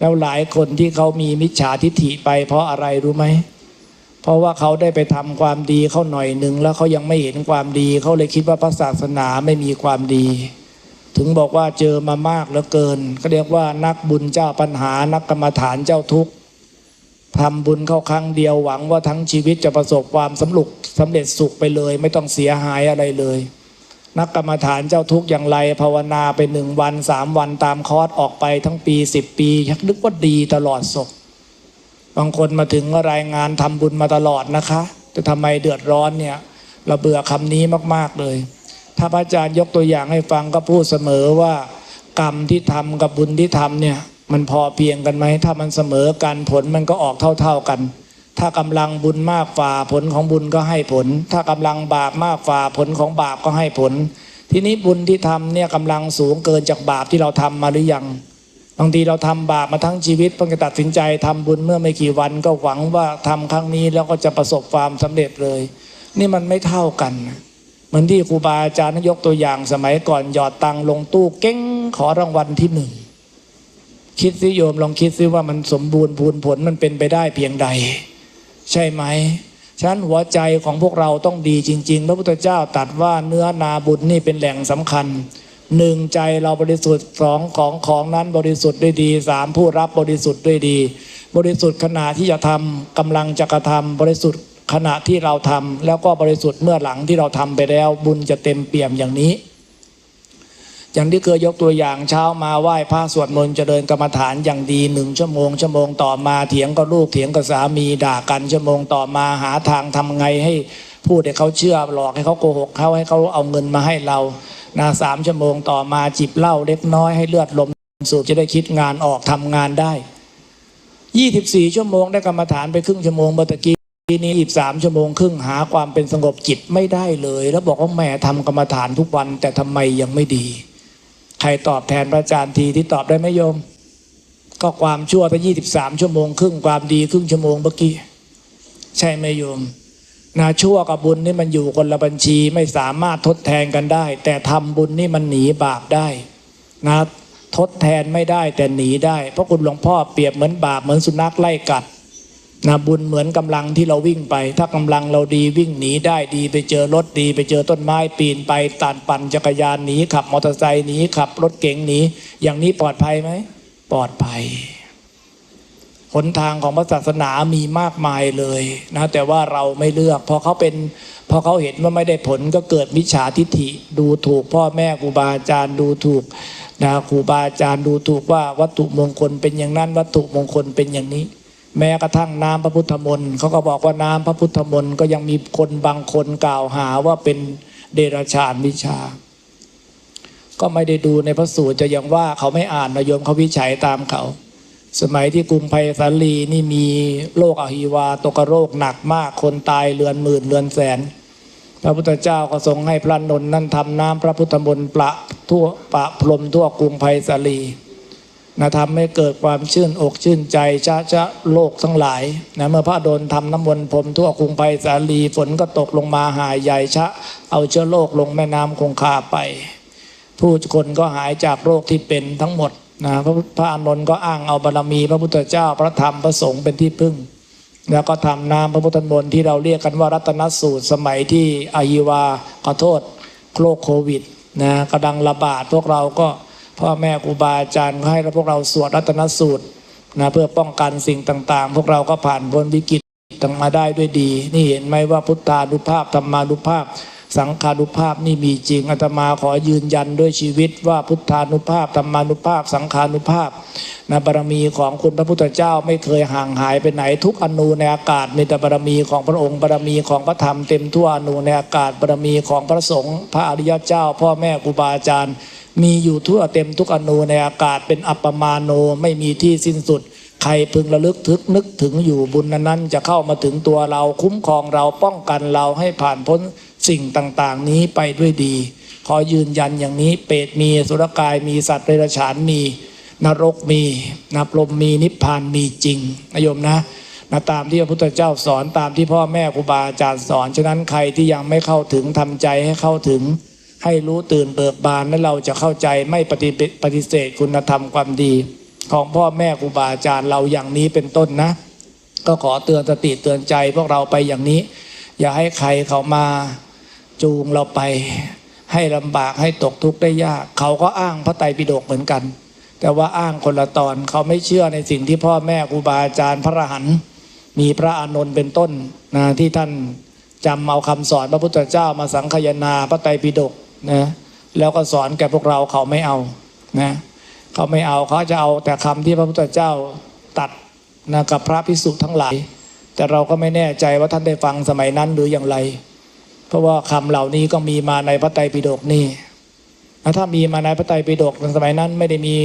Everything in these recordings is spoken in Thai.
แล้วหลายคนที่เขามีมิจฉาทิฐิไป เพราะอะไรรู้ไหมเพราะว่าเขาได้ไปทำความดีเขาหน่อยหนึ่งแล้วเขายังไม่เห็นความดีเขาเลยคิดว่าพระศาสนาไม่มีความดี ถึงบอกว่าเจอมามากเหลือเกินก็เรียกว่านักบุญเจ้าปัญหานักกรรมฐานเจ้าทุกข์ทำบุญเข้าครั้งเดียวหวังว่าทั้งชีวิตจะประสบความสำลุกสำเร็จสุขไปเลย ไม่ต้องเสียหายอะไรเลย นักกรรมฐานเจ้าทุกข์อย่างไร ภาวนาไปหนึ่งวันสามวันตามคอร์สออกไปทั้งปีสิบปียักนึกว่าดีตลอดศพบางคนมาถึงก็รายงานทำบุญมาตลอดนะคะ แต่ทำไมเดือดร้อนเนี่ย เราเบื่อคำนี้มากๆเลย ถ้าพระอาจารย์ยกตัวอย่างให้ฟังก็พูดเสมอว่า กรรมที่ทำกับบุญที่ทำเนี่ย มันพอเพียงกันไหมถ้ามันเสมอกันผลมันก็ออกเท่า ๆกัน ถ้ากำลังบุญมากฝ่าผลของบุญก็ให้ผล ถ้ากำลังบาปมากฝ่าผลของบาปก็ให้ผล ทีนี้บุญที่ทำเนี่ยกำลังสูงเกินจากบาปที่เราทำมาหรือยังบางทีเราทำบาปมาทั้งชีวิตเพิ่งจะตัดสินใจทำบุญเมื่อไม่กี่วันก็หวังว่าทำครั้งนี้แล้วก็จะประสบความสำเร็จเลย นี่มันไม่เท่ากันเหมือนที่ครูบาอาจารย์ยกตัวอย่างสมัยก่อนหยอดตังลงตู้เก้งขอรางวัลที่หนึ่งคิดสิโยมลองคิดสิว่ามันสมบูรณ์พูนผลมันเป็นไปได้เพียงใด ใช่ไหมฉะนั้นหัวใจของพวกเราต้องดีจริง ๆ พระพุทธเจ้าตรัสว่าเนื้อนาบุญนี่เป็นแหล่งสำคัญหนึ่งใจเราบริสุทธิ์สองของของนั้นบริสุทธิ์ด้วยดีสามผู้รับบริสุทธิ์ด้วยดี บริสุทธิ์ขณะที่จะทำกำลังจะกระทำบริสุทธิ์ขณะที่เราทำแล้วก็บริสุทธิ์เมื่อหลังที่เราทำไปแล้ว บุญจะเต็มเปี่ยมอย่างนี้ อย่างที่เคยยกตัวอย่างเช้ามาไหว้พระสวดมนต์เจริญกรรมฐานอย่างดีหนึ่งชั่วโมงชั่วโมงต่อมาเถียงกับลูกเถียงกับสามีด่ากันชั่วโมงต่อมาหาทางทำไงให้พูดให้เขาเชื่อหลอกให้เขาโกหกเขาให้เขาเอาเงินมาให้เรานาสามชั่วโมงต่อมาจิบเหล้าเล็กน้อยให้เลือดลมสูบจะได้คิดงานออกทำงานได้ยี่สิบสี่ชั่วโมงได้กรรมฐานไปครึ่งชั่วโมงเมื่อตะกี้นี้อีกสามชั่วโมงครึ่งหาความเป็นสงบจิตไม่ได้เลย แล้วบอกว่าแม่ทำกรรมฐานทุกวันแต่ทำไมยังไม่ดี ใครตอบแทนพระอาจารย์ทีที่ตอบได้ไหมโยม ก็ความชั่วไปยี่สิบสามชั่วโมงครึ่งความดีครึ่งชั่วโมงเมื่อกี้ ใช่ไหมโยมนาชั่วกับบุญนี่มันอยู่คนละบัญชีไม่สามารถทดแทนกันได้ แต่ทำบุญนี่มันหนีบาปได้นะทดแทนไม่ได้แต่หนีได้ เพราะคุณหลวงพ่อเปรียบเหมือนบาปเหมือนสุนัขไล่กัด นะบุญเหมือนกำลังที่เราวิ่งไป ถ้ากำลังเราดีวิ่งหนีได้ดีไปเจอรถดี ไปเจอต้นไม้ปีนไปตันปั่นจักรยานหนีขับมอเตอร์ไซค์หนีขับรถเก๋งหนีอย่างนี้ปลอดภัยไหมปลอดภัยหนทางของพระศาสนามีมากมายเลยนะแต่ว่าเราไม่เลือกพอเขาเป็นพอเขาเห็นว่าไม่ได้ผลก็เกิดมิจฉาทิฐิ ดูถูกพ่อแม่ครูบาอาจารย์ดูถูกนะครูบาอาจารย์ดูถูกว่าวัตถุมงคลเป็นอย่างนั้นวัตถุมงคลเป็นอย่างนี้ แม้กระทั่งน้ำพระพุทธมนต์เขาก็บอกว่าน้ำพระพุทธมนต์ก็ยังมีคนบางคนกล่าวหาว่าเป็นเดรัจฉานวิชา ก็ไม่ได้ดูในพระสูตรจะยังว่าเขาไม่อ่านนโยมเขาวิจัยตามเขา สมัยที่กรุงไพศาลีนี่มีโรคอหิวาตกโรคหนักมากคนตายเรือนหมื่นเรือนแสน พระพุทธเจ้าก็ทรงให้พระนนท์นั่นทำน้ำพระพุทธมนต์ประทั่วประพรมทั่วกรุงไพศาลี นะทำให้เกิดความชื่นอกชื่นใจชะชะโลกทั้งหลายนะเมื่อพระโดนทำน้ำมนต์พรมทั่วกรุงไพศาลีฝนก็ตกลงมาหายใหญ่ชะ เอาเชื้อโรคลงแม่น้ำคงคาไป ผู้คนก็หายจากโรคที่เป็นทั้งหมดนะพระพระอานนท์ก็อ้างเอาบารรมี พระพุทธเจ้าพระธรรมพระสงฆ์เป็นที่พึ่ง แล้วก็ทำน้ำพระพุทธมนต์ที่เราเรียกกันว่ารัตนสูตรสมัยที่อายิวาขอโทษโรคโควิดนะกำลังระบาดพวกเราก็ พ่อแม่ครูบาอาจารย์ให้พวกเราสวดรัตนสูตรนะเพื่อป้องกันสิ่งต่างๆ พวกเราก็ผ่านพ้นวิกฤตต่างมาได้ด้วยดี นี่เห็นไหมว่าพุทธานุภาพธรรมานุภาพ สังขานุภาพนี่มีจริงอาตมาขอยืนยันด้วยชีวิตว่าพุทธานุภาพธรรมานุภาพ สังขานุภาพนะบารมีของคุณพระพุทธเจ้าไม่เคยห่างหายไปไหนทุกอนูในอากาศมีแต่บารมีของพระองค์บารมีของพระธรรมเต็มทั่วอนูในอากาศบารมีของพระสงฆ์พระอริยเจ้า พ่อแม่ครูบาอาจารย์ มีอยู่ทั่วเต็มทุกอนูในอากาศเป็นอัปปมาโนไม่มีที่สิ้นสุด ใครพึงระลึกทึกนึกถึงอยู่บุญนั้นจะเข้ามาถึงตัวเราคุ้มครองเราป้องกันเราให้ผ่านพ้นสิ่งต่างๆ นี้ไปด้วยดี ขอยืนยันอย่างนี้เปรตมีสุรกายมีสัตว์เดรัจฉานมี นรกมีนับลมมีนิพพานมีจริงนะโยมนะนะตามที่พระพุทธเจ้าสอนตามที่พ่อแม่ครูบาอาจารย์สอน ฉะนั้นใครที่ยังไม่เข้าถึงทำใจให้เข้าถึง ให้รู้ตื่นเบิกบานและเราจะเข้าใจไม่ปฏิปฏิเสธคุณธรรมความดี ของพ่อแม่ครูบาอาจารย์เราอย่างนี้เป็นต้นนะ ก็ขอเตือนสติเตือนใจพวกเราไปอย่างนี้ อย่าให้ใครเขามาจูงเราไปให้ลำบากให้ตกทุกข์ได้ยาก เขาก็อ้างพระไตรปิฎกเหมือนกัน แต่ว่าอ้างคนละตอนเขาไม่เชื่อในสิ่งที่พ่อแม่ครูบาอาจารย์พระอรหันต์มีพระอานนท์เป็นต้นนะที่ท่านจำเอาคำสอนพระพุทธเจ้ามาสังคายนาพระไตรปิฎก นะแล้วก็สอนแก่พวกเราเขาไม่เอานะเขาไม่เอาเขาจะเอาแต่คำที่พระพุทธเจ้าตัดนะกับพระภิกษุทั้งหลาย แต่เราก็ไม่แน่ใจว่าท่านได้ฟังสมัยนั้นหรืออย่างไร เพราะว่าคำเหล่านี้ก็มีมาในพระไตรปิฎกนี่แล้วถ้ามีมาในพระไตรปิฎกในสมัยนั้นไม่ได้มี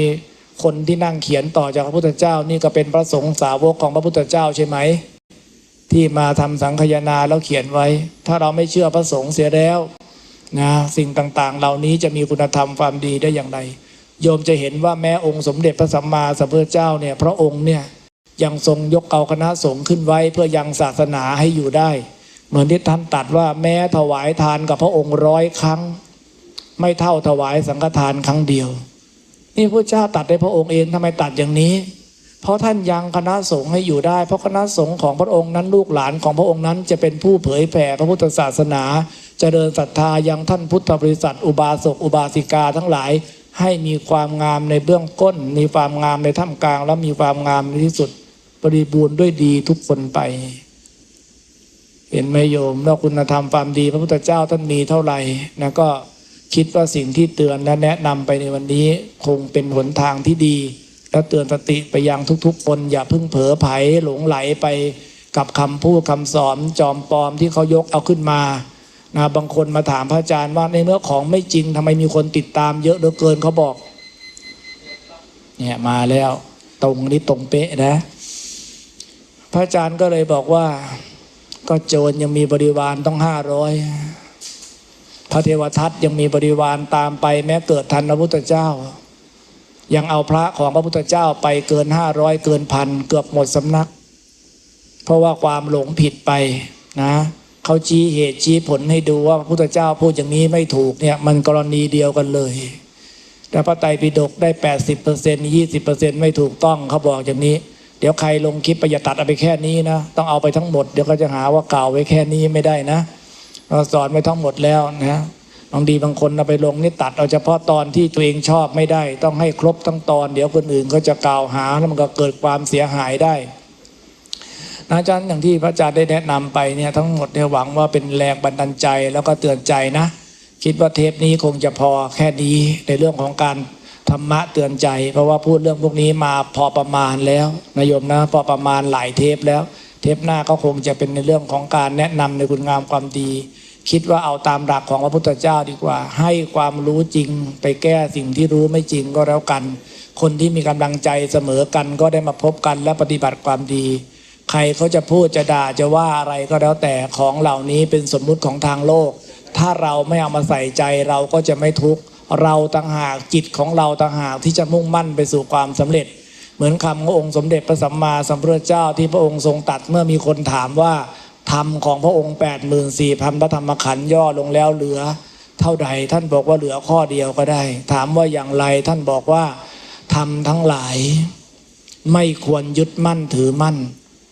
คนที่นั่งเขียนต่อจากพระพุทธเจ้านี่ก็เป็นพระสงฆ์สาวกของพระพุทธเจ้าใช่ไหม ที่มาทำสังคายนาแล้วเขียนไว้ ถ้าเราไม่เชื่อพระสงฆ์เสียแล้ว นะสิ่งต่างๆ เหล่านี้จะมีคุณธรรมความดีได้อย่างไร โยมจะเห็นว่าแม้องค์สมเด็จพระสัมมาสัมพุทธเจ้าเนี่ยพระองค์เนี่ยยังทรงยกเอาคณะสงฆ์ขึ้นไว้เพื่อยังศาสนาให้อยู่ได้ เหมือนที่ท่านตัดว่าแม้ถวายทานกับพระองค์ร้อยครั้ง ไม่เท่าถวายสังฆทานครั้งเดียว นี่พระเจ้าตัดในพระองค์เองทำไมตัดอย่างนี้ เพราะท่านยังคณะสงฆ์ให้อยู่ได้ เพราะคณะสงฆ์ของพระองค์นั้นลูกหลานของพระองค์นั้นจะเป็นผู้เผยแผ่พระพุทธศาสนาจเจริญศรัทธายังท่านพุทธบริษัท อุบาสกอุบาสิกาทั้งหลาย ให้มีความงามในเบื้องก้น มีความงามในท่ามกลาง และมีความงามในที่สุดบริบูรณ์ด้วยดีทุกคนไป เห็นไหมโยมว่าคุณธรรมความดี พระพุทธเจ้าท่านมีเท่าไหร่นะก็คิดว่าสิ่งที่เตือนและแนะนำไปในวันนี้คงเป็นหนทางที่ดี และเตือนสติไปยังทุกๆ คน อย่าพิ่งเผลอไผลหลงไหลไปกับคำพูดคำสอนจอมปลอมที่เขายกเอาขึ้นมานะบางคนมาถามพระอาจารย์ว่าในเมื่อของไม่จริงทำไมมีคนติดตามเยอะเหลือเกินเขาบอกเนี่ยมาแล้วตรงนี้ตรงเป๊ะนะ พระอาจารย์ก็เลยบอกว่า ก็โจรยังมีบริวารต้องห้าร้อยพระเทวทัตยังมีบริวารตามไปแม้เกิดทันพระพุทธเจ้า ยังเอาพระของพระพุทธเจ้าไปเกินห้าร้อยเกินพันเกือบหมดสำนัก เพราะว่าความหลงผิดไปนะเขาชี้เหตุชี้ผลให้ดูว่าพระพุทธเจ้าพูดอย่างนี้ไม่ถูกเนี่ยมันกรณีเดียวกันเลยแต่พระไตรปิฎกได้แปดสิบเปอร์เซ็นต์ยี่สิบเปอร์เซ็นต์ไม่ถูกต้องเขาบอกอย่างนี้ เดี๋ยวใครลงคลิปไปอย่าตัดเอาไปแค่นี้นะ ต้องเอาไปทั้งหมด เดี๋ยวก็จะหาว่ากล่าวไว้แค่นี้ไม่ได้นะเราสอนไว้ทั้งหมดแล้วนะ บางดีบางคนเอาไปลงนี่ตัดเอาเฉพาะตอนที่ตัวเองชอบไม่ได้ ต้องให้ครบทั้งตอน เดี๋ยวคนอื่นก็จะกล่าวหาแล้วมันก็เกิดความเสียหายได้นะอาจารย์อย่างที่พระอาจารย์ได้แนะนำไปเนี่ยทั้งหมดเนี่ยหวังว่าเป็นแรงบันดาลใจแล้วก็เตือนใจนะ คิดว่าเทปนี้คงจะพอแค่นี้ในเรื่องของการธรรมะเตือนใจ เพราะว่าพูดเรื่องพวกนี้มาพอประมาณแล้วนายโยมนะพอประมาณหลายเทปแล้ว เทปหน้าก็คงจะเป็นในเรื่องของการแนะนำในคุณงามความดี คิดว่าเอาตามหลักของพระพุทธเจ้าดีกว่า ให้ความรู้จริงไปแก้สิ่งที่รู้ไม่จริงก็แล้วกัน คนที่มีกำลังใจเสมอกันก็ได้มาพบกันและปฏิบัติความดี ใครเขาจะพูดจะด่าจะว่าอะไรก็แล้วแต่ของเหล่านี้เป็นสมมุติของทางโลก ถ้าเราไม่เอามาใส่ใจเราก็จะไม่ทุกข์เราต่างหากจิตของเราต่างหากที่จะมุ่งมั่นไปสู่ความสำเร็จ เหมือนคำขององค์สมเด็จพระสัมมาสัมพุทธเจ้าที่พระองค์ทรงตรัดเมื่อมีคนถามว่า ธรรมของพระองค์ 8 4 0 0 0พันพระธรรมขันธ์ย่อลงแล้วเหลือ เท่าใดท่านบอกว่าเหลือข้อเดียวก็ได้ ถามว่าอย่างไรท่านบอกว่าธรรมทั้งหลาย ไม่ควรยึดมั่นถือมั่น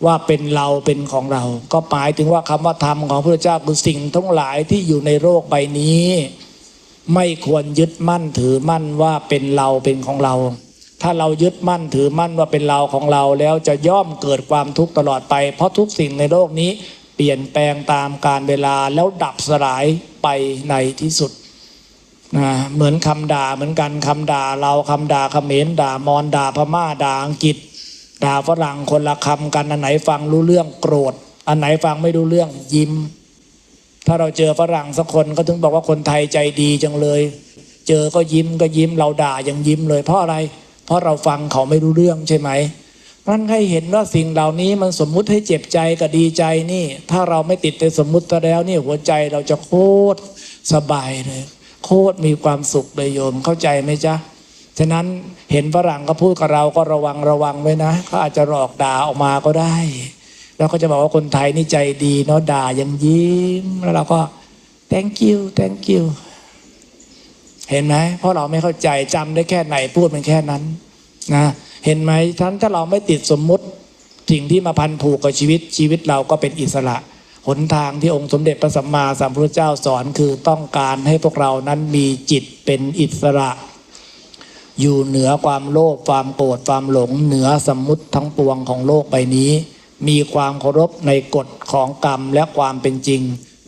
ว่าเป็นเราเป็นของเรา ก็หมายถึงว่าคำว่าธรรมของพระเจ้าคือสิ่งทั้งหลายที่อยู่ในโลกใบนี้ ไม่ควรยึดมั่นถือมั่นว่าเป็นเราเป็นของเราถ้าเรายึดมั่นถือมั่นว่าเป็นเราของเราแล้วจะย่อมเกิดความทุกข์ตลอดไป เพราะทุกสิ่งในโลกนี้ เปลี่ยนแปลงตามการเวลาแล้วดับสลายไปในที่สุดนะเหมือนคำด่าเหมือนกันคำด่าเราคำด่าเขมรด่ามอญด่าพม่าด่าอังกฤษ ด่าฝรั่งคนละคำกันอันไหนฟังรู้เรื่องโกรธ อันไหนฟังไม่รู้เรื่องยิ้ม ถ้าเราเจอฝรั่งสักคนก็ถึงบอกว่าคนไทยใจดีจังเลย เจอก็ยิ้มก็ยิ้มเราด่ายังยิ้มเลยเพราะอะไร เพราะเราฟังเขาไม่รู้เรื่องใช่ไหม นั่นให้เห็นว่าสิ่งเหล่านี้มันสมมุติให้เจ็บใจกับดีใจนี่ ถ้าเราไม่ติดในสมมุติแล้วนี่หัวใจเราจะโคตรสบายเลย โคตรมีความสุขเลยโยมเข้าใจไหมจ๊ะฉะนั้นเห็นฝรั่งก็พูดกับเราก็ระวังระวังไว้นะเขาอาจจะหลอกด่าออกมาก็ได้ แล้วก็จะบอกว่าคนไทยนี่ใจดีเนาะด่ายังยิ้มแล้วเราก็ thank you thank you เห็นไหมเพราะเราไม่เข้าใจจำได้แค่ไหนพูดมันแค่นั้นนะ เห็นไหมท่านถ้าเราไม่ติดสมมุติสิ่งที่มาพันผูกกับชีวิตชีวิตเราก็เป็นอิสระหนทางที่องค์สมเด็จพระสัมมาสัมพุทธเจ้าสอนคือต้องการให้พวกเรานั้นมีจิตเป็นอิสระ อยู่เหนือความโลภความโกรธความหลง เหนือสมมุติทั้งปวงของโลกใบนี้ มีความเคารพในกฎของกรรมและความเป็นจริง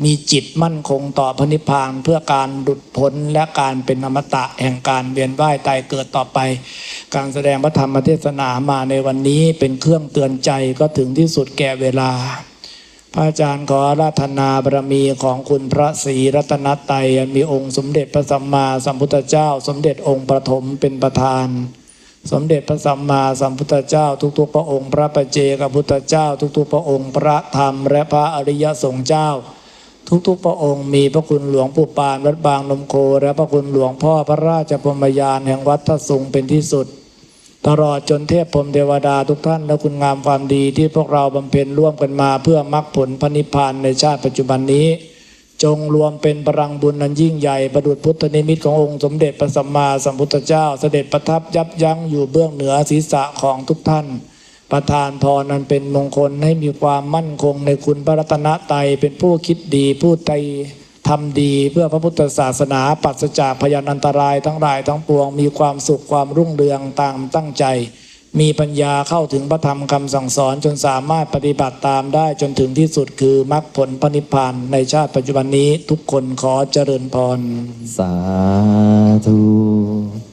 มีจิตมั่นคงต่อพระนิพพานเพื่อการหลุดพ้นและการเป็นอมตะแห่งการเวียนว่ายตายเกิดต่อไป การแสดงพระธรรมเทศนามาในวันนี้เป็นเครื่องเตือนใจก็ถึงที่สุดแก่เวลา พระอาจารย์ขอราธนาบารมีของคุณพระศรีรัตนตรัยมีองค์สมเด็จพระสัมมาสัมพุทธเจ้า สมเด็จองค์ประถมเป็นประธานสมเด็จพระสัมมาสัมพุทธเจ้า ทุกๆ พระองค์ พระปัจเจกพุทธเจ้า ทุกๆ พระองค์ พระธรรม และพระอริยสงฆ์เจ้า ทุกๆพระองค์มีพระคุณหลวงปู่ปานวัดบางนมโค และพระคุณหลวงพ่อพระราชพรมยานแห่งวัดทัศสุงเป็นที่สุด ตลอดจนเทพพรมเทวดาทุกท่านและคุณงามความดีที่พวกเราบำเพ็ญร่วมกันมาเพื่อมรรคผลพระนิพพานในชาติปัจจุบันนี้ จงรวมเป็นพลังบุญนันยิ่งใหญ่ประดุจพุทธนิมิตขององค์สมเด็จพระสัมมาสัมพุทธเจ้า เสด็จประทับยับยั้งอยู่เบื้องเหนือศีรษะของทุกท่าน ประทานพรนั้นเป็นมงคลให้มีความมั่นคงในคุณพระรัตนตรัยเป็นผู้คิดดีผู้ใจทำดีเพื่อพระพุทธศาสนาปัสจากพยานอันตรายทั้งหลายทั้งปวง มีความสุขความรุ่งเรืองตามตั้งใจ มีปัญญาเข้าถึงพระธรรมคำสั่งสอนจนสามารถปฏิบัติตามได้จนถึงที่สุดคือมรรคผลพระนิพพานในชาติปัจจุบันนี้ทุกคนขอเจริญพร สาธุ